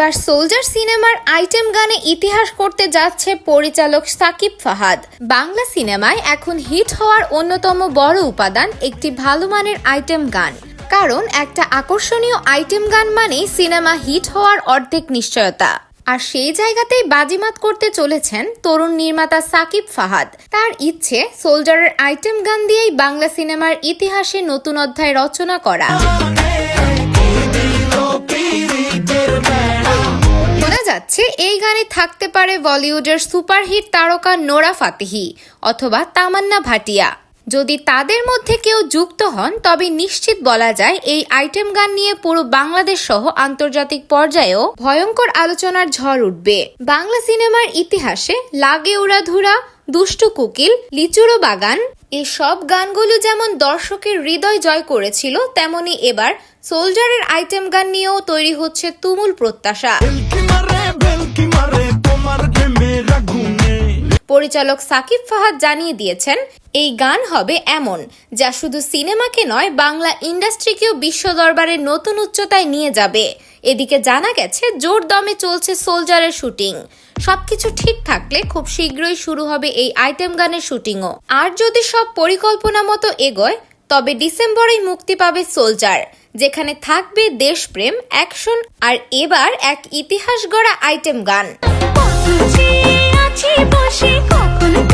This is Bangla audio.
এবার সোলজার সিনেমার আইটেম গানে ইতিহাস করতে যাচ্ছে পরিচালক সাকিব ফাহাদ। বাংলা সিনেমায় এখন হিট হওয়ার অন্যতম বড় উপাদান একটি ভালো মানের আইটেম গান। কারণ একটা আকর্ষণীয় আইটেম গান মানেই সিনেমা হিট হওয়ার অর্ধেক নিশ্চয়তা। আর সেই জায়গাতেই বাজিমাত করতে চলেছেন তরুণ নির্মাতা সাকিব ফাহাদ। তার ইচ্ছে সোলজারের আইটেম গান দিয়েই বাংলা সিনেমার ইতিহাসে নতুন অধ্যায় রচনা করা। যাচ্ছে, এই গানে থাকতে পারে বলিউডের সুপারহিট তারকা নোরা ফাতেহি অথবা তামান্না ভাটিয়া। যদি তাদের মধ্যে কেউ যুক্ত হন, তবে নিশ্চিত বলা যায় এই আইটেম গান নিয়ে পুরো বাংলাদেশ সহ আন্তর্জাতিক পর্যায়েও ভয়ঙ্কর আলোচনার ঝড় উঠবে। বাংলা সিনেমার ইতিহাসে লাগে উড়াধুরা, দুষ্টু কুকিল, লিচুরো বাগান, এসব গানগুলো যেমন দর্শকের হৃদয় জয় করেছিল, তেমনি এবার সোলজারের আইটেম গান নিয়েও তৈরি হচ্ছে তুমুল প্রত্যাশা। পরিচালক সাকিব ফাহাদ জানিয়ে দিয়েছেন, এই গান হবে এমন, যা শুধু সিনেমাকে নয়, বাংলা ইন্ডাস্ট্রিকেও বিশ্ব দরবারে নতুন উচ্চতায় নিয়ে যাবে। এদিকে জানা গেছে, জোর দমে চলছে সোলজারের শুটিং। সবকিছু ঠিক থাকলে খুব শীঘ্রই শুরু হবে এই আইটেম গানের শুটিংও। আর যদি সব পরিকল্পনা মতো এগোয়, তবে ডিসেম্বরেই মুক্তি পাবে সোলজার, যেখানে থাকবে দেশপ্রেম, অ্যাকশন আর এবার এক ইতিহাস গড়া আইটেম গান। বসে কখন